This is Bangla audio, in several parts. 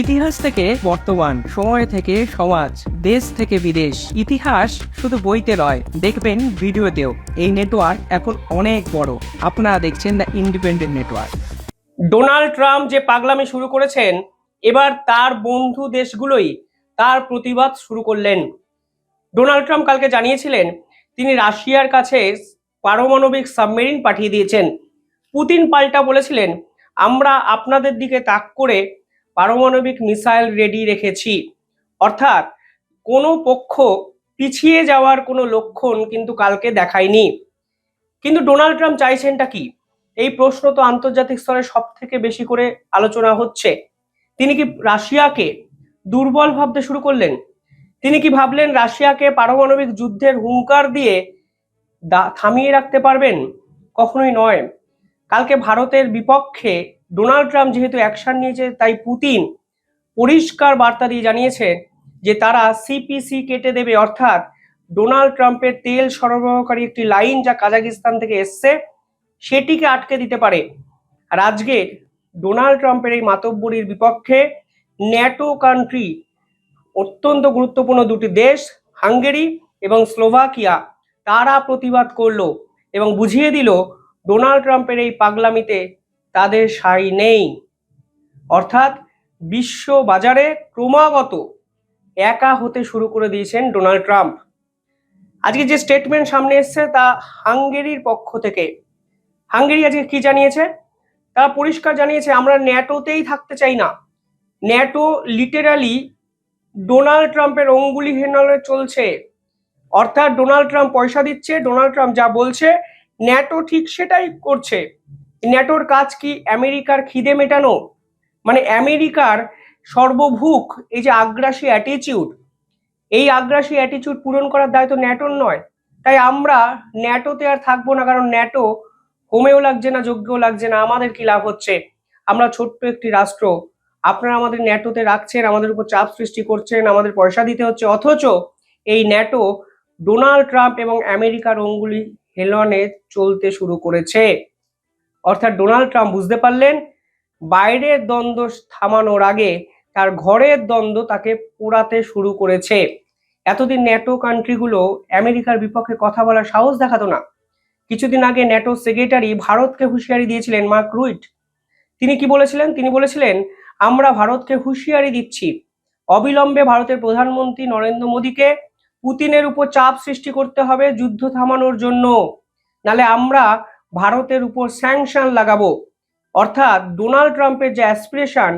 ইতিহাস থেকে বর্তমান সময় থেকে সমাজ, দেশ থেকে বিদেশ, ইতিহাস শুধু বইতে নয়, দেখবেন ভিডিওতেও। এই নেটওয়ার্ক এখন অনেক বড়। আপনারা দেখছেন the Independent network Donald Trump যে পাগলামি শুরু করেছেন, এবার তার বন্ধু দেশগুলোই তার প্রতিবাদ শুরু করলেন। ডোনাল্ড ট্রাম্প কালকে জানিয়েছিলেন, তিনি রাশিয়ার কাছে পারমাণবিক সাবমেরিন পাঠিয়ে দিয়েছেন। পুতিন পাল্টা বলেছিলেন, আমরা আপনাদের দিকে তাক করে পারমাণবিক মিসাইল রেডি রেখেছি। অর্থাৎ কোনো পক্ষ পিছিয়ে যাওয়ার কোনো লক্ষণ কিন্তু কালকে দেখায়নি। কিন্তু ডোনাল্ড ট্রাম্প চাইছেনটা কি? এই প্রশ্ন তো আন্তর্জাতিক স্তরে সব থেকে বেশি করে আলোচনা হচ্ছে। তিনি কি রাশিয়াকে দুর্বল ভাবতে শুরু করলেন? তিনি কি ভাবলেন রাশিয়াকে পারমাণবিক যুদ্ধের হুঙ্কার দিয়ে থামিয়ে রাখতে পারবেন? কখনোই নয়। কালকে ভারতের বিপক্ষে ডোনাল্ড ট্রাম্প যেহেতু অ্যাকশন নিয়েছে, তাই পুতিন পরিষ্কার বার্তা দিয়ে জানিয়েছে যে তারা সিপিসি কেটে দেবে। অর্থাৎ ডোনাল্ড ট্রাম্পের তেল সরবরাহকারী একটি লাইন যা কাজাকিস্তান থেকে এসছে, সেটিকে আটকে দিতে পারে। আর আজকে ডোনাল্ড ট্রাম্পের এই মাতব্বরির বিপক্ষে ন্যাটো কান্ট্রি, অত্যন্ত গুরুত্বপূর্ণ দুটি দেশ, হাঙ্গেরি এবং স্লোভাকিয়া, তারা প্রতিবাদ করল এবং বুঝিয়ে দিল, ডোনাল্ড ট্রাম্পের এই পাগলামিতে তাদের সাই নেই। অর্থাৎ বিশ্ব বাজারে ক্রমাগত একা হতে শুরু করে দিয়েছেন ডোনাল্ড ট্রাম্প। আজকে যে স্টেটমেন্ট সামনে এসছে তা হাঙ্গেরির পক্ষ থেকে। হাঙ্গেরি আজকে কি জানিয়েছে? তারা পরিষ্কার জানিয়েছে, আমরা ন্যাটোতেই থাকতে চাই না। ন্যাটো লিটারালি ডোনাল্ড ট্রাম্পের অঙ্গুলি হেনালে চলছে। অর্থাৎ ডোনাল্ড ট্রাম্প পয়সা দিচ্ছে, ডোনাল্ড ট্রাম্প যা বলছে, ন্যাটো ঠিক সেটাই করছে। ন্যাটোর কাজ কি? আমেরিকার খিদে মেটানো? মানে আমেরিকার সর্বভুক, এই যে আগ্রাসী অ্যাটিচিউড এই আগ্রাসী অ্যাটিচিউড পূরণ করার দায়িত্ব ন্যাটোর নয়। তাই আমরা ন্যাটোতে আর থাকব না, কারণ ন্যাটো কমেও লাগছে না যোগ্যও লাগছে না, আমাদের কি লাভ হচ্ছে? আমরা ছোট্ট একটি রাষ্ট্র, আপনারা আমাদের ন্যাটোতে রাখছেন, আমাদের উপর চাপ সৃষ্টি করছেন, আমাদের পয়সা দিতে হচ্ছে, অথচ এই ন্যাটো ডোনাল্ড ট্রাম্প এবং আমেরিকার অঙ্গুলি হেলনে চলতে শুরু করেছে। অর্থাৎ ডোনাল্ড ট্রাম্প বুঝতে পারলেন বাইরের দ্বন্দ্ব থামানোর আগে তার ঘরের দ্বন্দ্ব তাকে পোড়াতে শুরু করেছে। এতদিন ন্যাটো কান্ট্রিগুলো আমেরিকার বিপক্ষে কথা বলার সাহস দেখাতো না। কিছুদিন আগে ন্যাটো সেক্রেটারি ভারতকে হুঁশিয়ারি দিয়েছিলেন মার্ক রুইট। তিনি কি বলেছিলেন? তিনি বলেছিলেন, আমরা ভারতকে হুঁশিয়ারি দিচ্ছি। অবিলম্বে ভারতের প্রধানমন্ত্রী নরেন্দ্র মোদীকে পুতিনের উপর চাপ সৃষ্টি করতে হবে যুদ্ধ থামানোর জন্য। নালে আমরা ভারতের উপর স্যাংশন লাগাবো। অর্থাৎ ডোনাল্ড ট্রাম্পের যে অ্যাসপিরেশন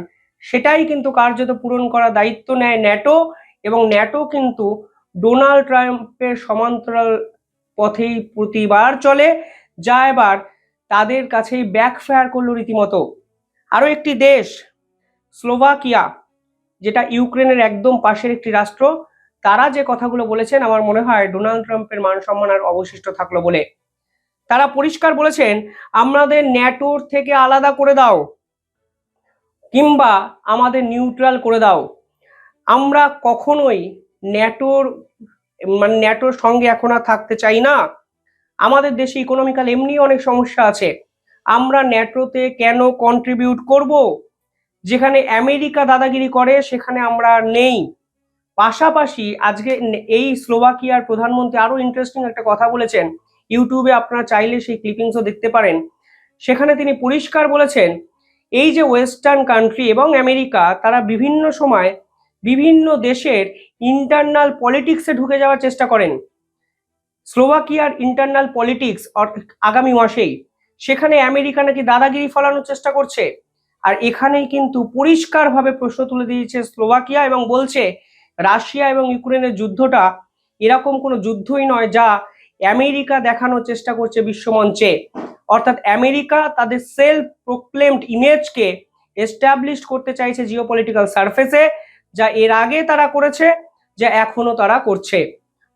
সেটাই কিন্তু কার্যত পূরণ করার দায়িত্ব নেয় ন্যাটো এবং ন্যাটো কিন্তু ডোনাল্ড ট্রাম্পের সমান্তরাল পথেই প্রতিবার চলে, যা এবার তাদের কাছেই ব্যাকফায়ার করল রীতিমতো। আরও একটি দেশ, স্লোভাকিয়া, যেটা ইউক্রেনের একদম পাশের একটি রাষ্ট্র, তারা যে কথাগুলো বলেছেন, আমার মনে হয় ডোনাল্ড ট্রাম্পের মান সম্মান আর অবশিষ্ট থাকল বলে। তারা পরিষ্কার বলেছেন, আমাদের ন্যাটোর থেকে আলাদা করে দাও কিংবা আমাদের নিউট্রাল করে দাও। আমরা কখনোই ন্যাটোর মানে ন্যাটোর সঙ্গে এখন আর থাকতে চাই না। আমাদের দেশে ইকোনমিক্যাল এমনি অনেক সমস্যা আছে। আমরা ন্যাটোতে কেন কন্ট্রিবিউট করব? যেখানে আমেরিকা দাদাগিরি করে, সেখানে আমরা নেই। পাশাপাশি আজকে এই স্লোভাকিয়ার প্রধানমন্ত্রী আরও ইন্টারেস্টিং একটা কথা বলেছেন। ইউটিউবে আপনারা চাইলে সেই ক্লিপিংসও দেখতে পারেন। সেখানে তিনি পরিষ্কার বলেছেন, এই যে ওয়েস্টার্ন কান্ট্রি এবং আমেরিকা তারা বিভিন্ন সময় বিভিন্ন দেশের ইন্টারনাল পলিটিক্সে ঢুকে যাওয়ার চেষ্টা করেন। স্লোভাকিয়ার ইন্টারনাল পলিটিক্স আগামী মাসেই। সেখানে আমেরিকা নাকি দাদাগিরি ফলানোর চেষ্টা করছে। আর এখানেই কিন্তু পরিষ্কারভাবে প্রশ্ন তুলে দিয়েছে স্লোভাকিয়া এবং বলছে, রাশিয়া এবং ইউক্রেনের যুদ্ধটা এরকম কোনো যুদ্ধই নয় যা আমেরিকা দেখানোর চেষ্টা করছে বিশ্বমঞ্চে। অর্থাৎ আমেরিকা তাদের সেলফ প্রোক্লেমড ইমেজকে এস্টাবলিশ করতে চাইছে জিও পলিটিক্যাল সার্ফেসে যা এর আগে তারা করেছে, যা এখনও তারা করছে।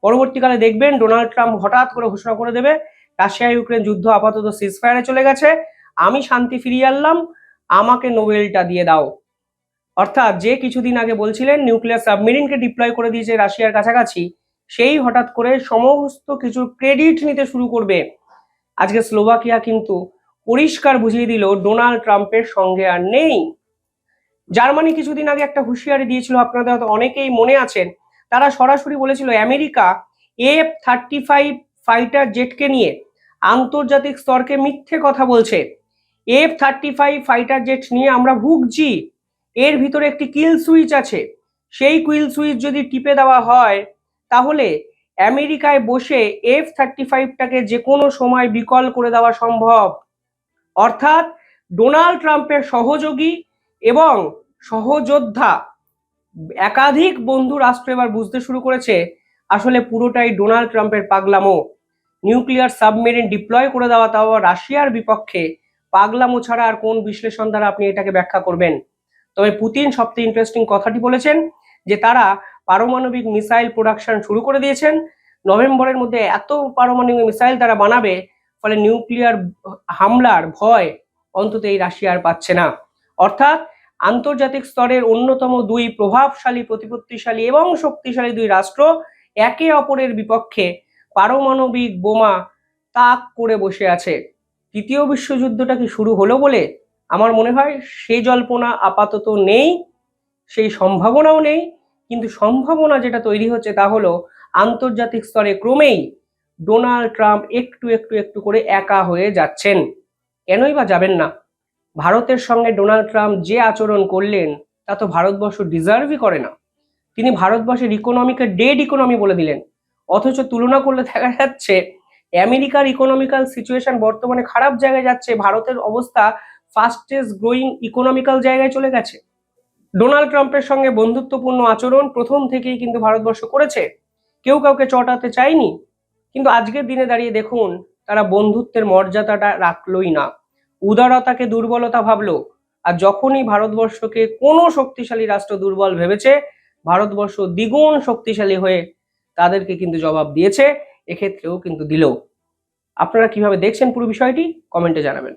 পরবর্তীকালে দেখবেন ডোনাল্ড ট্রাম্প হঠাৎ করে ঘোষণা করে দেবে রাশিয়া ইউক্রেন যুদ্ধ আপাতত সিজফায়ারে চলে গেছে, আমি শান্তি ফিরিয়ে আনলাম, আমাকে নোবেলটা দিয়ে দাও। অর্থাৎ যে কিছুদিন আগে বলছিলেন নিউক্লিয়ার সাবমেরিনকে ডিপ্লয় করে দিয়েছে রাশিয়ার কাছাকাছি সেই হঠাৎ করে সমস্ত কিছু ক্রেডিট নিতে শুরু করবে। আজকে স্লোভাকিয়া কিন্তু পরিষ্কার বুঝিয়ে দিল, ডোনাল্ড ট্রাম্পের সঙ্গে আর নেই। জার্মানি কিছুদিন আগে একটা হুঁশিয়ারি দিয়েছিল, আপনাদের হয়তো অনেকেই মনে আছেন। তারা সরাসরি বলেছিল, America F thirty five fighter জেটকে নিয়ে আন্তর্জাতিক স্তরকে মিথ্যে কথা বলছে। F thirty five fighter jet নিয়ে আমরা ভুগছি। এর ভিতরে একটি কিল সুইচ আছে। সেই কুইল সুইচ যদি টিপে দেওয়া হয় তাহলে আমেরিকায় বসে এফ থার্টি ফাইভটাকে যে কোনো সময় বিকল করে দেওয়া সম্ভব। অর্থাৎ ডোনাল্ড ট্রাম্পের সহযোগী এবং সহযোদ্ধা, একাধিক বন্ধু রাষ্ট্র এবার বুঝতে শুরু করেছে, আসলে পুরোটাই ডোনাল্ড ট্রাম্পের পাগলামো। নিউক্লিয়ার সাবমেরিন ডিপ্লয় করে দেওয়া তাও রাশিয়ার বিপক্ষে। পাগলামো ছাড়া আর কোন বিশ্লেষণ দ্বারা আপনি এটাকে ব্যাখ্যা করবেন? তবে পুতিন সবচেয়ে ইন্টারেস্টিং কথাটি বলেছেন যে তারা পারমাণবিক মিসাইল প্রোডাকশন শুরু করে দিয়েছেন। নভেম্বরের মধ্যে এত পারমাণবিক মিসাইল তারা বানাবে, ফলে নিউক্লিয়ার হামলার ভয় অন্তত এই রাশিয়ার পাচ্ছে না। অর্থাৎ আন্তর্জাতিক স্তরের অন্যতম দুই প্রভাবশালী, প্রতিপত্তিশালী এবং শক্তিশালী দুই রাষ্ট্র একে অপরের বিপক্ষে পারমাণবিক বোমা তাক করে বসে আছে। তৃতীয় বিশ্বযুদ্ধটা কি শুরু হলো বলে আমার মনে হয় সেই জল্পনা আপাতত নেই, সেই সম্ভাবনাও নেই। কিন্তু সম্ভাবনা যেটা তৈরি হচ্ছে তা হলো আন্তর্জাতিক স্তরে ক্রমেই ডোনাল্ড ট্রাম্প একটু একটু একটু করে একা হয়ে যাচ্ছেন। কেনই বা যাবেন না? ভারতের সঙ্গে ডোনাল্ড ট্রাম্প যে আচরণ করলেন, তা তো ভারতবর্ষ ডিজার্ভই করে না। তিনি ভারতবর্ষের ইকোনমিকে ডেড ইকোনমি বলে দিলেন। অথচ তুলনা করলে দেখা যাচ্ছে, আমেরিকার ইকোনমিক্যাল সিচুয়েশন বর্তমানে খারাপ জায়গায় যাচ্ছে, ভারতের অবস্থা ফাস্টেস্ট গ্রোয়িং ইকোনমিক্যাল জায়গায় চলে গেছে। ডোনাল্ড ট্রাম্পের সঙ্গে বন্ধুত্বপূর্ণ আচরণ প্রথম থেকেই কিন্তু ভারতবর্ষ করেছে। কেউ কাউকে চটাতে চায়নি, কিন্তু আজকের দিনে দাঁড়িয়ে দেখুন, তারা বন্ধুত্বের মর্যাদাটা রাখলোই না। উদারতাকে দুর্বলতা ভাবলো, আর যখনই ভারতবর্ষকে কোনো শক্তিশালী রাষ্ট্র দুর্বল ভেবেছে, ভারতবর্ষ দ্বিগুণ শক্তিশালী হয়ে তাদেরকে কিন্তু জবাব দিয়েছে, এক্ষেত্রেও কিন্তু দিল। আপনারা কীভাবে দেখছেন পুরো বিষয়টি, কমেন্টে জানাবেন।